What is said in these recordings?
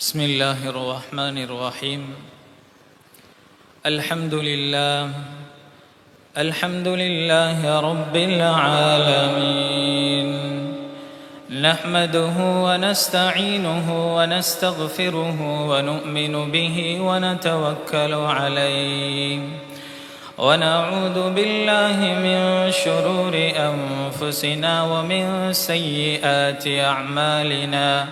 بسم الله الرحمن الرحيم. الحمد لله. الحمد لله رب العالمين. نحمده ونستعينه ونستغفره ونؤمن به ونتوكل عليه. ونعوذ بالله من شرور أنفسنا ومن سيئات أعمالنا.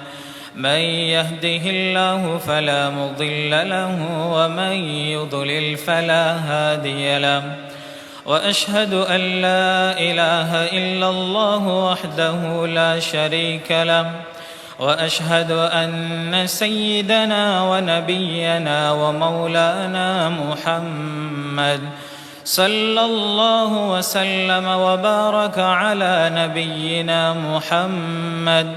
من يهده الله فلا مضل له ومن يضلل فلا هادي له. وأشهد أن لا إله إلا الله وحده لا شريك له. وأشهد أن سيدنا ونبينا ومولانا محمد صلى الله وسلم وبارك على نبينا محمد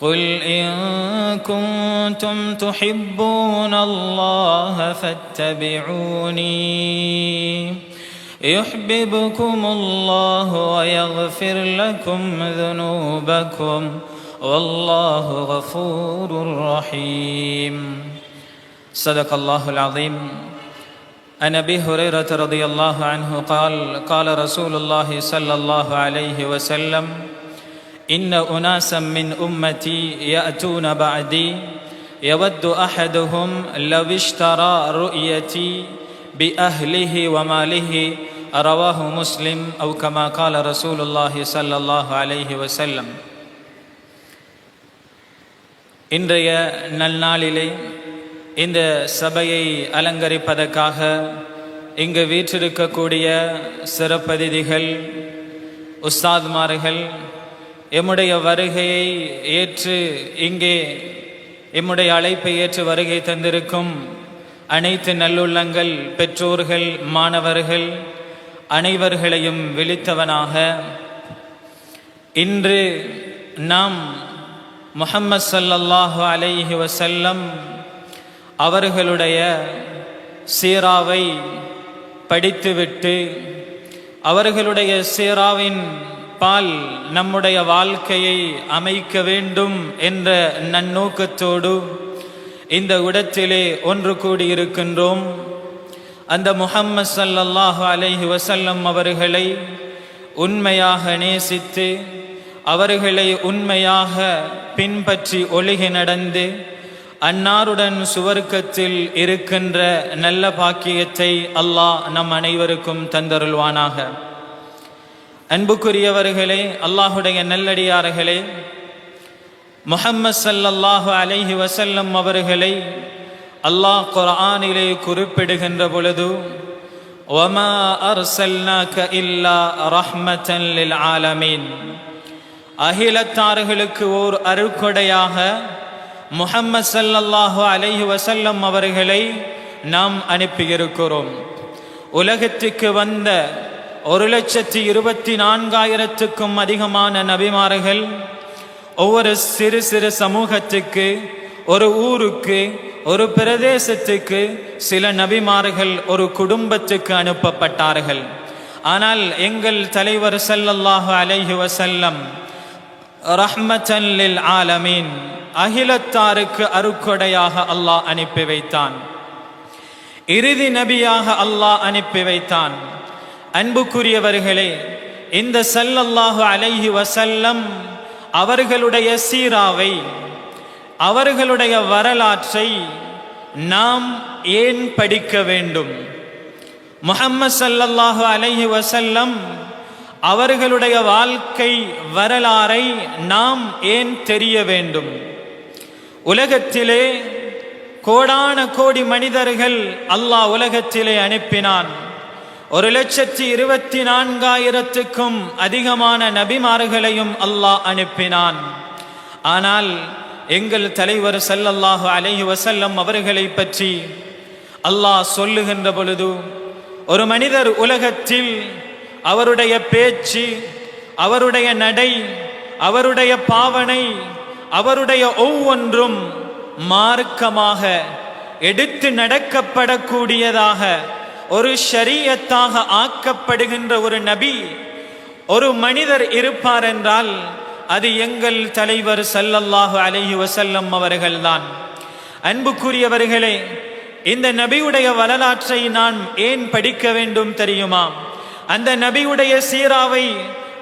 قل إن كنتم تحبون الله فاتبعوني. يحببكم الله ويغفر لكم ذنوبكم. والله غفور رحيم. صدق الله العظيم. عن أبي هريرة رضي الله عنه قال قال رسول الله صلى الله عليه وسلم ان اناسا من امتي ياتون بعدي يود احدهم لو اشترى رؤيتي باهله وماله رواه مسلم او كما قال رسول الله صلى الله عليه وسلم இன்றைய நல்நாளிலே இந்த சபையை அலங்கரிப்பதற்காக இங்கு வீற்றிருக்கக்கூடிய சிறப்பதிதிகள் உஸ்தாத்மார்கள் எம்முடைய வருகையை ஏற்று இங்கே எம்முடைய அழைப்பை ஏற்று வருகை தந்திருக்கும் அனைத்து நல்லுள்ளங்கள் பெற்றோர்கள் மாணவர்கள் அனைவர்களையும் விழித்தவனாக. இன்று நாம் முஹம்மது சல்லல்லாஹு அலைஹி வசல்லம் அவர்களுடைய சீராவை படித்துவிட்டு அவர்களுடைய சீராவின் பால் நம்முடைய வாழ்க்கையை அமைக்க வேண்டும் என்ற நன்னோக்கத்தோடு இந்த இடத்திலே ஒன்று கூடியிருக்கின்றோம். அந்த முஹம்மது சல்லல்லாஹு அலைஹி வசல்லம் அவர்களை உண்மையாக நேசித்து அவர்களை உண்மையாக பின்பற்றி ஒழுகி நடந்து அன்னாருடன் சுவர்க்கத்தில் இருக்கின்ற நல்ல பாக்கியத்தை அல்லாஹ் நம் அனைவருக்கும் தந்தருள்வானாக. அன்புக்குரியவர்களே அல்லாஹுடைய நல்லடியார்களே முஹம்மது சல்லல்லாஹு அலைஹி வசல்லம் அவர்களை அல்லாஹ் குரானிலே குறிப்பிடுகின்ற பொழுது ஒமா அர்சல்னாக இல்லா ரஹ்மத்தன் ஆலமீன். அகிலத்தார்களுக்கு ஓர் அருக்கொடையாக முஹம்மது சல்லல்லாஹு அலைஹி வசல்லம் அவர்களை நாம் அனுப்பியிருக்கிறோம். உலகத்துக்கு வந்த ஒரு லட்சத்தி இருபத்தி நான்காயிரத்துக்கும் அதிகமான நபிமார்கள் ஒவ்வொரு சிறு சிறு சமூகத்துக்கு ஒரு ஊருக்கு ஒரு பிரதேசத்துக்கு சில நபிமார்கள் ஒரு குடும்பத்துக்கு அனுப்பப்பட்டார்கள். ஆனால் எங்கள் தலைவர் சல்லல்லாஹு அலைஹி வசல்லம் ரஹ்மத்தன் ஆலமீன் அகிலத்தாருக்கு அருக்கொடையாக அல்லாஹ் அனுப்பி வைத்தான். இறுதி நபியாக அல்லாஹ் அனுப்பி வைத்தான். அன்புக்குரியவர்களே இந்த சல்லல்லாஹு அலைஹி வசல்லம் அவர்களுடைய சீராவை அவர்களுடைய வரலாற்றை நாம் ஏன் படிக்க வேண்டும்? முகம்மது சல்லல்லாஹு அலைஹி வசல்லம் அவர்களுடைய வாழ்க்கை வரலாறை நாம் ஏன் தெரிய வேண்டும்? உலகத்திலே கோடான கோடி மனிதர்கள் அல்லாஹ் உலகத்திலே அனுப்பினான். ஒரு லட்சத்தி இருபத்தி நான்காயிரத்துக்கும் அதிகமான நபிமார்களையும் அல்லாஹ் அனுப்பினான். ஆனால் எங்கள் தலைவர் சல்லல்லாஹு அலைஹி வசல்லம் அவர்களை பற்றி அல்லாஹ் சொல்லுகின்ற பொழுது ஒரு மனிதர் உலகத்தில் அவருடைய பேச்சு அவருடைய நடை அவருடைய பாவனை அவருடைய ஒவ்வொன்றும் மார்க்கமாக எடுத்து நடக்கப்படக்கூடியதாக ஒரு ஷரியத்தாக ஆக்கப்படுகின்ற ஒரு நபி ஒரு மனிதர் இருப்பார் என்றால் அது எங்கள் தலைவர் சல்லல்லாஹு அலஹி வசல்லம் அவர்கள்தான். அன்புக்குரியவர்களே இந்த நபியுடைய வரலாற்றை நான் ஏன் படிக்க வேண்டும் தெரியுமா? அந்த நபியுடைய சீராவை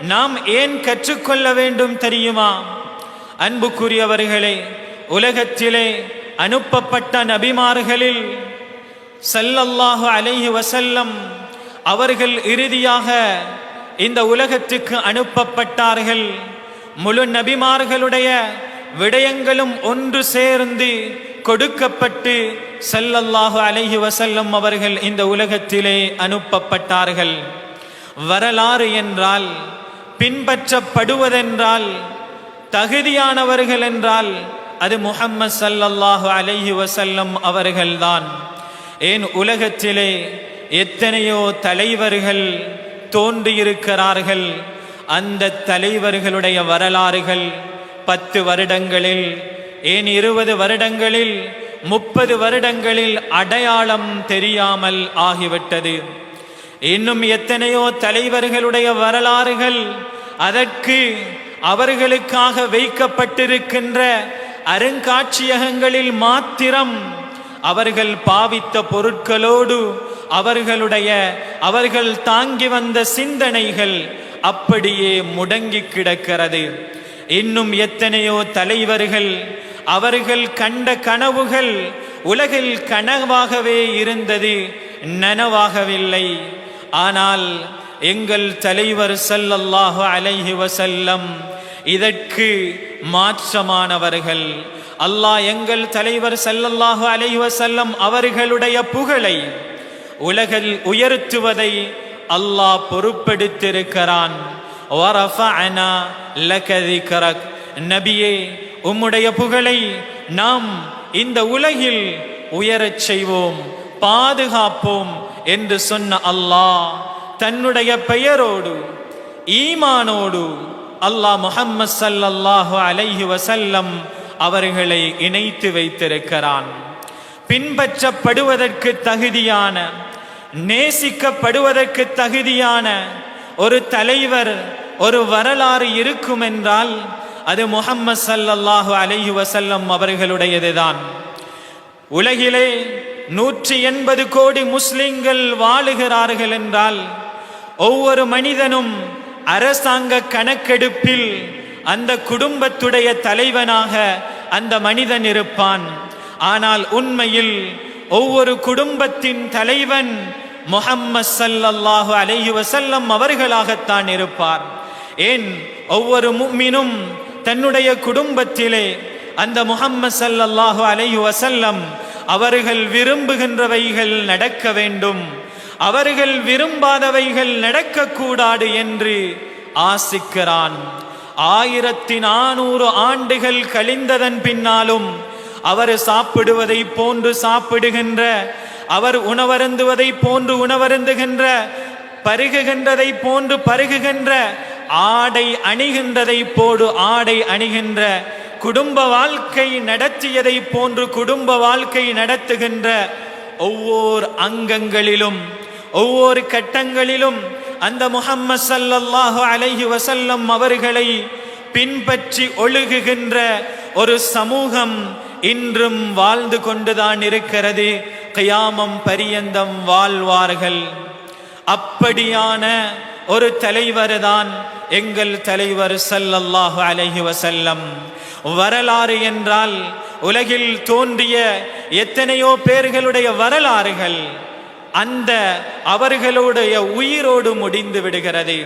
நாம் ஏன் கற்றுக்கொள்ள வேண்டும் தெரியுமா? அன்புக்குரியவர்களே உலகத்திலே அனுப்பப்பட்ட நபிமார்களில் ஸல்லல்லாஹு அலைஹி வசல்லம் அவர்கள் இறுதியாக இந்த உலகத்துக்கு அனுப்பப்பட்டார்கள். முழு நபிமார்களுடைய விடயங்களும் ஒன்று சேர்ந்து கொடுக்கப்பட்டு செல்லல்லாஹு அலைஹி வசல்லம் அவர்கள் இந்த உலகத்திலே அனுப்பப்பட்டார்கள். வரலாறு என்றால் பின்பற்றப்படுவதென்றால் தகுதியானவர்கள் என்றால் அது முகம்மது சல்லல்லாஹு அலைஹி வசல்லம் அவர்கள்தான். ஏன் உலகத்திலே எத்தனையோ தலைவர்கள் தோன்றியிருக்கிறார்கள். அந்த தலைவர்களுடைய வரலாறுகள் பத்து வருடங்களில் ஏன் இருபது வருடங்களில் முப்பது வருடங்களில் அடையாளம் தெரியாமல் ஆகிவிட்டது. இன்னும் எத்தனையோ தலைவர்களுடைய வரலாறுகள் அதற்கு அவர்களுக்காக வைக்கப்பட்டிருக்கின்ற அருங்காட்சியகங்களில் மாத்திரம் அவர்கள் பாவித்த பொருட்களோடு அவர்களுடைய அவர்கள் தாங்கி வந்த சிந்தனைகள் அப்படியே முடங்கி கிடக்கிறது. இன்னும் எத்தனையோ தலைவர்கள் அவர்கள் கண்ட கனவுகள் உலகில் கனவாகவே இருந்தது நனவாகவில்லை. ஆனால் எங்கள் தலைவர் சல்லல்லாஹு அலைஹி செல்லம் இதற்கு மாற்றமானவர்கள். அல்லாஹ் எங்கள் தலைவர் செல்லல்லாஹு அலைவசல்லம் அவர்களுடைய புகழை உலகில் உயர்த்துவதை அல்லாஹ் பொறுப்பெடுத்திருக்கிறான் நபியே உம்முடைய புகழை நாம் இந்த உலகில் உயரச் செய்வோம் பாதுகாப்போம் என்று சொன்ன அல்லாஹ் தன்னுடைய பெயரோடு ஈமானோடு அல்லாஹ் முஹம்மது சல்லல்லாஹு அலைஹி வசல்லம் அவர்களை இணைத்து வைத்திருக்கிறான். பின்பற்றப்படுவதற்கு தகுதியான நேசிக்கப்படுவதற்கு தகுதியான ஒரு தலைவர் ஒரு வரலாறு இருக்கும் என்றால் அது முகம்மது சல்லல்லாஹு அலைஹி வசல்லம் அவர்களுடையதுதான். உலகிலே நூற்றி எண்பது கோடி முஸ்லிம்கள் வாழுகிறார்கள் என்றால் ஒவ்வொரு மனிதனும் அரசாங்க கணக்கெடுப்பில் அந்த குடும்பத்துடைய தலைவனாக அந்த மனிதன் இருப்பான். ஆனால் உண்மையில் ஒவ்வொரு குடும்பத்தின் தலைவன் முஹம்மது ஸல்லல்லாஹு அலஹி வசல்லம் அவர்களாகத்தான் இருப்பார். ஏன்? ஒவ்வொரு மும்மினும் தன்னுடைய குடும்பத்திலே அந்த முகம்மது ஸல்லல்லாஹு அலைஹி வசல்லம் அவர்கள் விரும்புகின்றவைகள் நடக்க வேண்டும். அவர்கள் விரும்பாதவைகள் நடக்கக்கூடாது என்று ஆசிக்கிறான். ஆயிரத்தி நானூறு ஆண்டுகள் கழிந்ததன் பின்னாலும் அவர் சாப்பிடுவதை போன்று சாப்பிடுகின்ற அவர் உணவருந்துவதை போன்று உணவருந்துகின்ற பருகுகின்றதை போன்று பருகுகின்ற ஆடை அணிகின்றதை போடு ஆடை அணிகின்ற குடும்ப வாழ்க்கை நடத்தியதை போன்று குடும்ப வாழ்க்கை நடத்துகின்ற ஒவ்வொரு அங்கங்களிலும் ஒவ்வொரு கட்டங்களிலும் அந்த முகம்மது சல்லல்லாஹு அலைஹி வசல்லம் அவர்களை பின்பற்றி ஒழுகுகின்ற ஒரு சமூகம் இன்றும் வாழ்ந்து கொண்டுதான் இருக்கிறது. கயாமம் பரியந்தம் வாழ்வார்கள். அப்படியான ஒரு தலைவர் தான் எங்கள் தலைவர் சல்லல்லாஹு அலஹி வசல்லம் வரலாறு என்றால் உலகில் தோன்றிய எத்தனையோ பேர்களுடைய வரலாறுகள். அந்த அவர்களுடைய உயிரோடு முடிந்து விடுகிறது.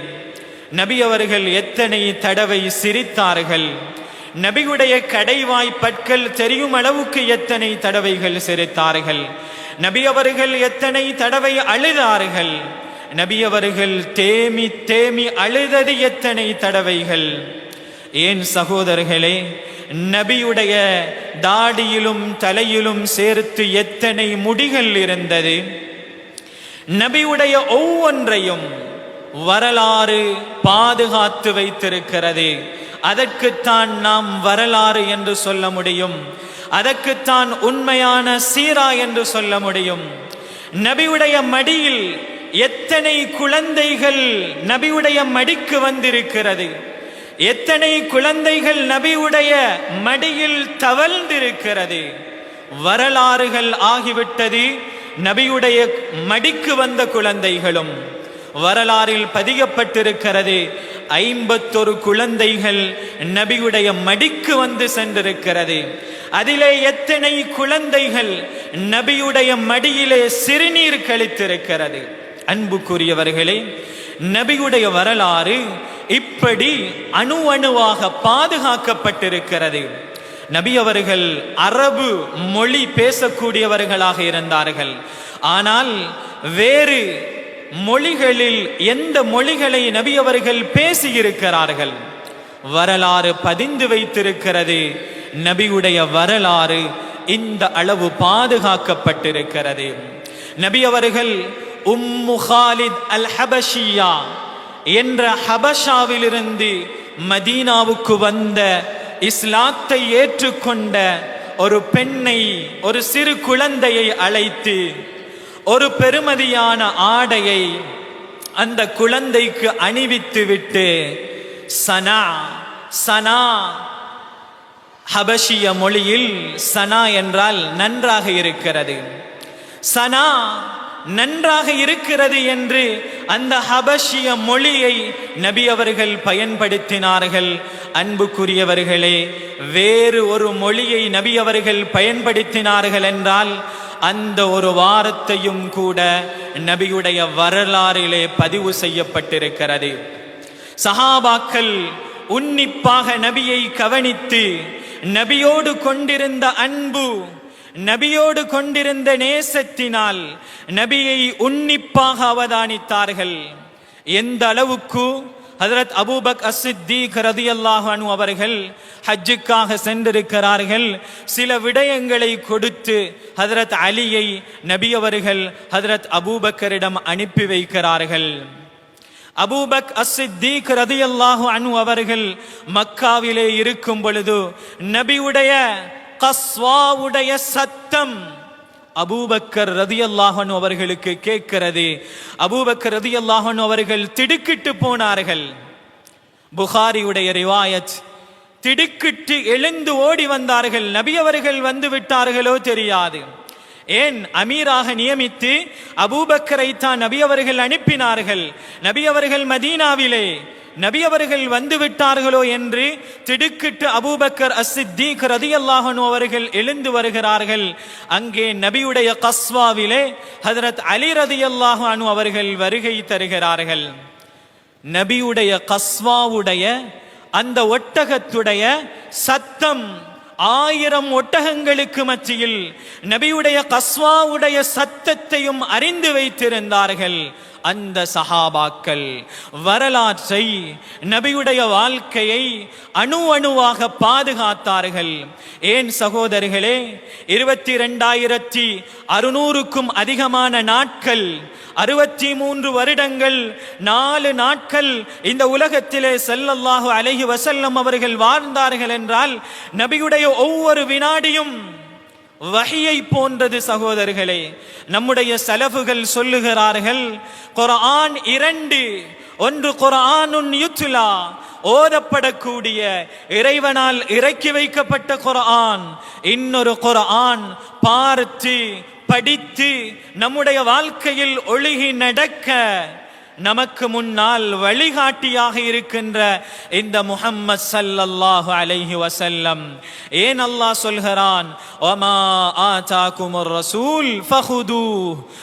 நபி அவர்கள் எத்தனை தடவை சிரித்தார்கள். நபியுடைய கடைவாய் பற்கள் தெரியும் அளவுக்கு எத்தனை தடவைகள் சிரித்தார்கள். நபி அவர்கள் எத்தனை தடவை அழுதார்கள். நபி அவர்கள் தேமி தேமி அழுதது எத்தனை தடவைகள். ஏன் சகோதரர்களே நபியுடைய தாடியிலும் தலையிலும் சேர்த்து எத்தனை முடிகள் இருந்தது? நபியுடைய ஒவ்வொன்றையும் வரலாறு பாதுகாத்து வைத்திருக்கிறது. அதற்குத்தான் நாம் வரலாறு என்று சொல்ல முடியும். அதற்குத்தான் உண்மையான சீரா என்று சொல்ல முடியும். நபியுடைய மடியில் எத்தனை குழந்தைகள் நபியுடைய மடிக்கு வந்திருக்கிறது. எத்தனை குழந்தைகள் நபியுடைய மடியில் தவழ்ந்திருக்கிறது. வரலாறுகள் ஆகிவிட்டது. நபியுடைய மடிக்கு வந்த குழந்தைகளும் வரலாறில் பதியப்பட்டிருக்கிறது. ஐம்பத்தொரு குழந்தைகள் நபியுடைய மடிக்கு வந்து சென்றிருக்கிறது. அதிலே எத்தனை குழந்தைகள் நபியுடைய மடியிலே சிறுநீர் கழித்திருக்கிறது. அன்புக்குரியவர்களே நபியுடைய வரலாறு இப்படி அணு அணுவாக பாதுகாக்கப்பட்டிருக்கிறது. நபி அவர்கள் அரபு மொழி பேசக்கூடியவர்களாக இருந்தார்கள். ஆனால் வேறு மொழிகளில் எந்த மொழிகளை நபி அவர்கள் பேசியிருக்கிறார்கள்? வரலாறு பதிந்து வைத்திருக்கிறது. நபியுடைய வரலாறு இந்த அளவு பாதுகாக்கப்பட்டிருக்கிறது. நபி அவர்கள் உம்மு ஹாலித் அல் ஹபஷியா என்ற ஹபஷாவிலிருந்து மதீனாவுக்கு வந்த இஸ்லாத்தை ஏற்றுக்கொண்ட ஒரு பெண்ணை ஒரு சிறு குழந்தையை அழைத்து ஒரு பெருமதியான ஆடையை அந்த குழந்தைக்கு அணிவித்து விட்டு சனா சனா ஹபஷிய மொழியில் சனா என்றால் நன்றாக இருக்கிறது. சனா நன்றாக இருக்கிறது என்று அந்த ஹபஷிய மொழியை நபி அவர்கள் பயன்படுத்தினார்கள். அன்புக்குரியவர்களே வேறு ஒரு மொழியை நபி அவர்கள் பயன்படுத்தினார்கள் என்றால் அந்த ஒரு வாரத்தையும் கூட நபியுடைய வரலாறிலே பதிவு செய்யப்பட்டிருக்கிறது. சஹாபாக்கள் உன்னிப்பாக நபியை கவனித்து நபியோடு கொண்டிருந்த அன்பு நபியோடு கொண்டிருந்த நேசத்தினால் நபியை உன்னிப்பாக அவதானித்தார்கள். எந்த அளவுக்கு? ஹதரத் அபூபக் அசித்தீக் ரதி அல்லாஹனு அவர்கள் ஹஜ்ஜுக்காக சென்றிருக்கிறார்கள். சில விடயங்களை கொடுத்து ஹதரத் அலியை நபி அவர்கள் ஹதரத் அபூபக்கரிடம் அனுப்பி வைக்கிறார்கள். அபூபக் அசித்தீக் ரதியல்லாஹு அனு அவர்கள் மக்காவிலே இருக்கும் பொழுது நபியுடைய கஸ்வாவுடைய சத்தம் அபூபக்கர் ரதியல்லாஹன் அவர்களுக்கு கேட்கிறது. அபூபக்கர் ரதியல்லாஹன் அவர்கள் திடுக்கிட்டு போனார்கள். புகாரியுடைய ரிவாயத் திடுக்கிட்டு எழுந்து ஓடி வந்தார்கள். நபி அவர்கள் வந்து விட்டார்களோ தெரியாது. ஏன்? அமீராக நியமித்து அபூபக்கரை தான் நபி அவர்கள் அனுப்பினார்கள். நபி அவர்கள் மதீனாவிலே நபி அவர்கள் வந்து விட்டார்களோ என்று திடுக்கிட்டு அபூபக்கர் அசித்தீக் ரதியல்லாஹனு அவர்கள் எழுந்து வருகிறார்கள். அங்கே நபியுடைய கஸ்வாவிலே ஹதரத் அலி ரதி அல்லாஹனு அவர்கள் வருகை தருகிறார்கள். நபியுடைய கஸ்வாவுடைய அந்த ஒட்டகத்துடைய சத்தம் ஆயிரம் ஒட்டகங்களுக்கு மத்தியில் நபியுடைய கஸ்வாவுடைய சத்தத்தையும் அறிந்து வைத்திருந்தார்கள். அந்த சஹாபாக்கள் வரலாற்றை நபியுடைய வாழ்க்கையை அணு அணுவாக பாதுகாத்தார்கள். ஏன் சகோதரர்களே இருபத்தி ரெண்டாயிரத்தி அறுநூறுக்கும் அதிகமான நாட்கள் அறுபத்தி மூன்று வருடங்கள் நாலு நாட்கள் இந்த உலகத்திலே செல்லல்லாஹு அலைஹி வசல்லம் அவர்கள் வாழ்ந்தார்கள் என்றால் நபியுடைய ஒவ்வொரு வினாடியும் வகையை போன்றது சகோதரர்களே நம்முடைய செலவுகள் சொல்லுகிறார்கள் குரான் இரண்டு ஒன்று குரானுன் யுத்துலா ஓதப்படக்கூடிய இறைவனால் இறக்கி வைக்கப்பட்ட குரான் இன்னொரு குரான் பார்த்து படித்து நம்முடைய வாழ்க்கையில் ஒழுகி நடக்க நமக்கு முன்னால் வழிகாட்டியாக இருக்கின்ற இந்த முஹம்மது சல்லல்லாஹு அலைஹி வசல்லம் ஏன் அல்லாஹ் சொல்கிறான்? ஒமா ஆதாக்கும் ரசூல் ஃபஹுது.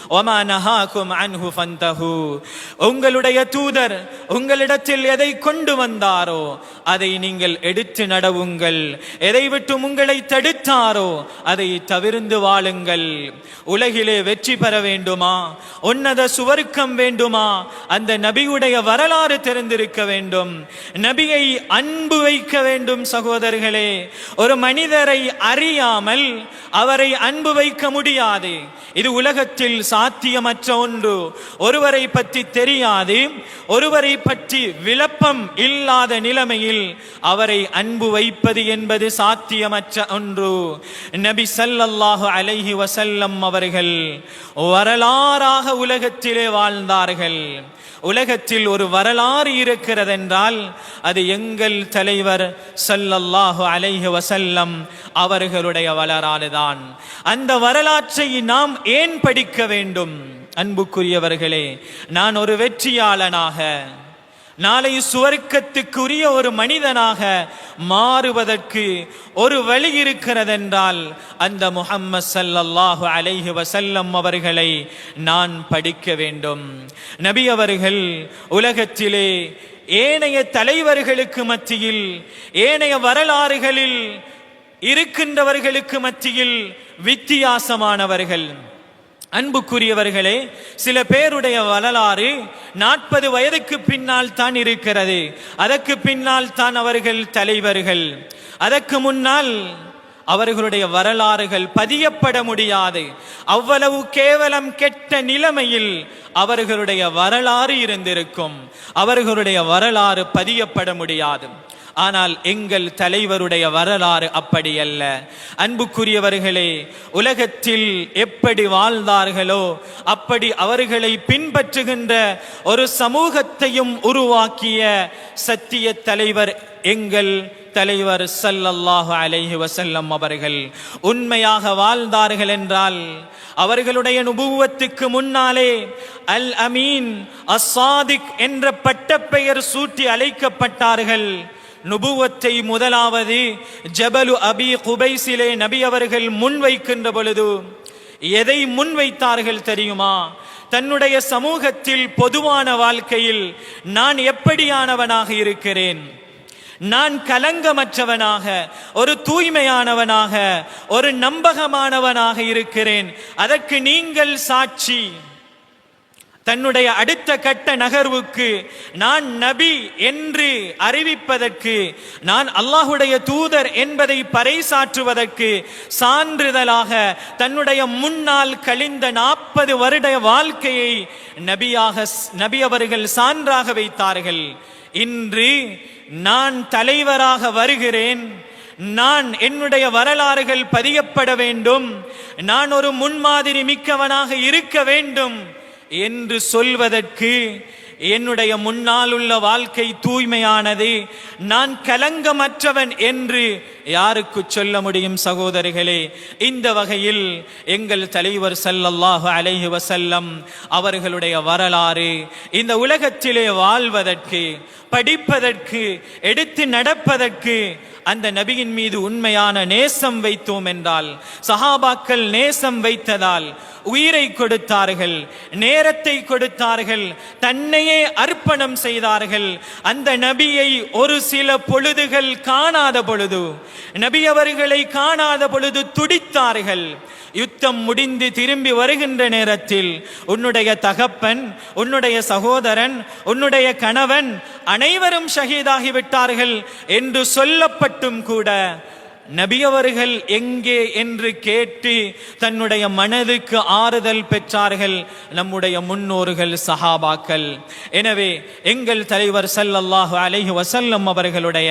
ஒமா நஹாகும் அன்ஹு ஃபந்தஹு. உங்களுடைய தூதர் உங்களிடத்தில் எதை கொண்டு வந்தாரோ அதை நீங்கள் எடுத்து நடவுங்கள். எதை விட்டு உங்களை தடுத்தாரோ அதை தவிர்ந்து வாழுங்கள். உலகிலே வெற்றி பெற வேண்டுமா? உன்னத சுவர்க்கம் வேண்டுமா? அந்த நபியுடைய வரலாறு தெரிந்திருக்க வேண்டும். நபியை அன்பு வைக்க வேண்டும் சகோதரர்களே. ஒரு மனிதரை அறியாமல் அவரை அன்பு வைக்க முடியாது. இது உலகத்தில் சாத்தியமற்ற ஒன்று. ஒருவரை பற்றி தெரியாது. ஒருவரை பற்றி விளப்பம் இல்லாத நிலைமையில் அவரை அன்பு வைப்பது என்பது சாத்தியமற்ற ஒன்று. நபி சல்லல்லாஹு அலைஹி வசல்லம் அவர்கள் வரலாறாக உலகத்திலே வாழ்ந்தார்கள். உலகத்தில் ஒரு வரலாறு இருக்கிறதென்றால் அது எங்கள் தலைவர் சல்லல்லாஹு அலைஹி வசல்லம் அவர்களுடைய வரலாறுதான். அந்த வரலாற்றை நாம் ஏன் படிக்க வேண்டும்? அன்புக்குரியவர்களே நான் ஒரு வெற்றியாளனாக நாளை சுவர்க்கத்துக்குரிய ஒரு மனிதனாக மாறுவதற்கு ஒரு வழி இருக்கிறதென்றால் அந்த முஹம்மது ஸல்லல்லாஹு அலைஹி வசல்லம் அவர்களை நான் படிக்க வேண்டும். நபி அவர்கள் உலகத்திலே ஏனைய தலைவர்களுக்கு மத்தியில் ஏனைய வரலாறுகளில் இருக்கின்றவர்களுக்கு மத்தியில் வித்தியாசமானவர்கள். அன்புக்குரியவர்களே சில பேருடைய வரலாறு நாற்பது வயதுக்கு பின்னால் தான் இருக்கிறது. அதற்கு பின்னால் தான் அவர்கள் தலைவர்கள். அதற்கு முன்னால் அவர்களுடைய வரலாறுகள் பதியப்பட முடியாது. அவ்வளவு கேவலம் கெட்ட நிலைமையில் அவர்களுடைய வரலாறு இருந்திருக்கும். அவர்களுடைய வரலாறு பதியப்பட முடியாது. ஆனால் எங்கள் தலைவருடைய வரலாறு அப்படியல்ல. அன்புக்குரியவர்களே உலகத்தில் எப்படி வாழ்ந்தார்களோ அப்படி அவர்களை பின்பற்றுகின்ற ஒரு சமூகத்தையும் உருவாக்கிய சத்திய தலைவர் எங்கள் தலைவர் சல்லல்லாஹு அலைஹி வசல்லம் அவர்கள். உண்மையாக வாழ்ந்தார்கள் என்றால் அவர்களுடைய நுபுவத்துக்கு முன்னாலே அல் அமீன் அசாதிக் என்ற பட்டப்பெயர் சூட்டி அழைக்கப்பட்டார்கள். நுபுவத்தை முதலாவது ஜபலு அபி குபைசிலே நபி அவர்கள் முன்வைக்கின்ற பொழுது எதை முன்வைத்தார்கள் தெரியுமா? தன்னுடைய சமூகத்தில் பொதுவான வாழ்க்கையில் நான் எப்படியானவனாக இருக்கிறேன்? நான் கலங்கமற்றவனாக ஒரு தூய்மையானவனாக ஒரு நம்பகமானவனாக இருக்கிறேன். அதற்கு நீங்கள் சாட்சி. தன்னுடைய அடுத்த கட்ட நகர்வுக்கு நான் நபி என்று அறிவிப்பதற்கு நான் அல்லாஹுடைய தூதர் என்பதை பறைசாற்றுவதற்கு சான்றிதழாக தன்னுடைய முன்னால் கழிந்த நாற்பது வருட வாழ்க்கையை நபியாக நபி அவர்கள் சான்றாக வைத்தார்கள். இன்று நான் தலைவராக வருகிறேன். நான் என்னுடைய வரலாறுகள் பதியப்பட வேண்டும். நான் ஒரு முன்மாதிரி மிக்கவனாக இருக்க வேண்டும். என்று சொல்வதற்கு என்னுடைய முன்னால் உள்ள வாழ்க்கை தூய்மையானது நான் கலங்கமற்றவன் என்று யாருக்கு சொல்ல முடியும் சகோதரிகளே? இந்த வகையில் எங்கள் தலைவர் ஸல்லல்லாஹு அலைஹி வசல்லம் அவர்களுடைய வரலாறு இந்த உலகத்திலே வாழ்வதற்கு படிப்பதற்கு எடுத்து நடப்பதற்கு அந்த நபியின் மீது உண்மையான நேசம் வைத்தோம் என்றால் சஹாபாக்கள் நேசம் வைத்ததால் உயிரை கொடுத்தார்கள் நேரத்தை கொடுத்தார்கள் தன்னையே அர்ப்பணம் செய்தார்கள். அந்த நபியை ஒரு சில பொழுதுகள் காணாத பொழுது நபி அவர்களை காணாத பொழுது துடித்தார்கள். யுத்தம் முடிந்து திரும்பி வருகின்ற நேரத்தில் உன்னுடைய தகப்பன் உன்னுடைய சகோதரன் உன்னுடைய கணவன் அனைவரும் ஷஹீதாகிவிட்டார்கள் என்று சொல்லப்பட்டும் கூட நபி அவர்கள் எங்கே என்று கேட்டு தன்னுடைய மனதுக்கு ஆறுதல் பெற்றார்கள். நம்முடைய முன்னோர்கள் சஹாபாக்கள். எனவே எங்கள் தலைவர் சல்லல்லாஹு அலஹி வசல்லம் அவர்களுடைய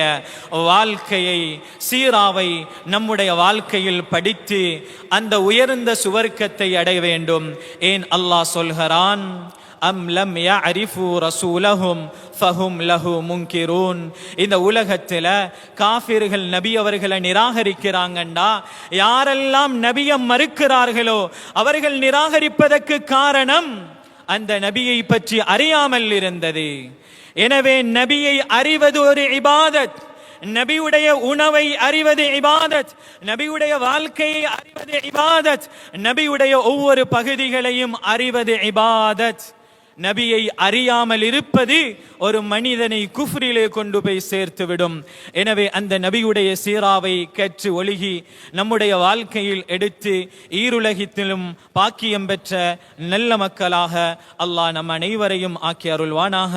வாழ்க்கையை சீராவை நம்முடைய வாழ்க்கையில் படித்து அந்த உயர்ந்த சுவர்க்கத்தை அடைய வேண்டும். ஏன் அல்லாஹ் சொல்கிறான்? அம் லம் யஅரிஃபு ரசூலஹும் ஃபஹும் லஹு முங்கிரூன் இந்த உலகத்தில் காஃபிர்கள் நபி அவர்களை நிராகரிக்கிறாங்கண்டா? யாரெல்லாம் நபியை மறுக்கிறார்களோ அவர்கள் நிராகரிப்பதற்கு காரணம் அந்த நபியை பற்றி அறியாமல் இருந்தது. எனவே நபியை அறிவது ஒரு இபாதத். நபியுடைய உணவை அறிவது இபாதத். நபியுடைய வாழ்க்கையை அறிவது இபாதத். நபியுடைய ஒவ்வொரு பகுதிகளையும் அறிவது இபாதத். நபியை அறியாமல் இருப்பது ஒரு மனிதனை குஃப்ரிலே கொண்டு போய் சேர்த்துவிடும். எனவே அந்த நபியுடைய சீராவை கற்று ஒழுகி நம்முடைய வாழ்க்கையில் எடுத்து ஈருலகத்திலும் பாக்கியம் பெற்ற நல்ல மக்களாக அல்லாஹ் நம் அனைவரையும் ஆக்கி அருள்வானாக.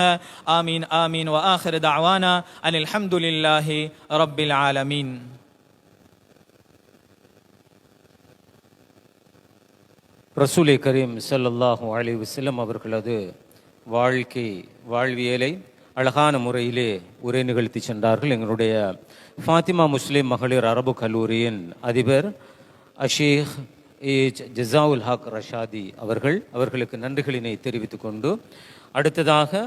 ஆமீன் ஆமீன் வ ஆஹிரு தஅவானா. அனில் ஹம்துலில்லாஹி ரப்பில் ஆலமீன். ரசூலை கரீம் சல்லல்லாஹு அலி வஸல்லம் அவர்களது வாழ்க்கை வாழ்வியலை அழகான முறையிலே உரை நிகழ்த்தி சென்றார்கள். எங்களுடைய ஃபாத்திமா முஸ்லீம் மகளிர் அரபு கல்லூரியின் அதிபர் அஷீக் ஏஜ் ஜசாவுல் ஹக் ரஷாதி அவர்கள் அவர்களுக்கு நன்றிகளினை தெரிவித்துக் கொண்டு அடுத்ததாக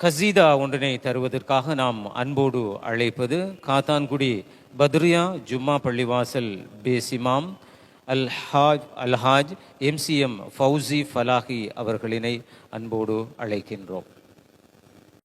கசீதா ஒன்றினை தருவதற்காக நாம் அன்போடு அழைப்பது காத்தான்குடி பத்ரியா ஜும்மா பள்ளிவாசல் பேசிமாம் அல் ஹாஜ் எம்சிஎம் ஃபவுசி ஃபலாஹி அவர்களினை அன்போடு அழைக்கின்றோம்.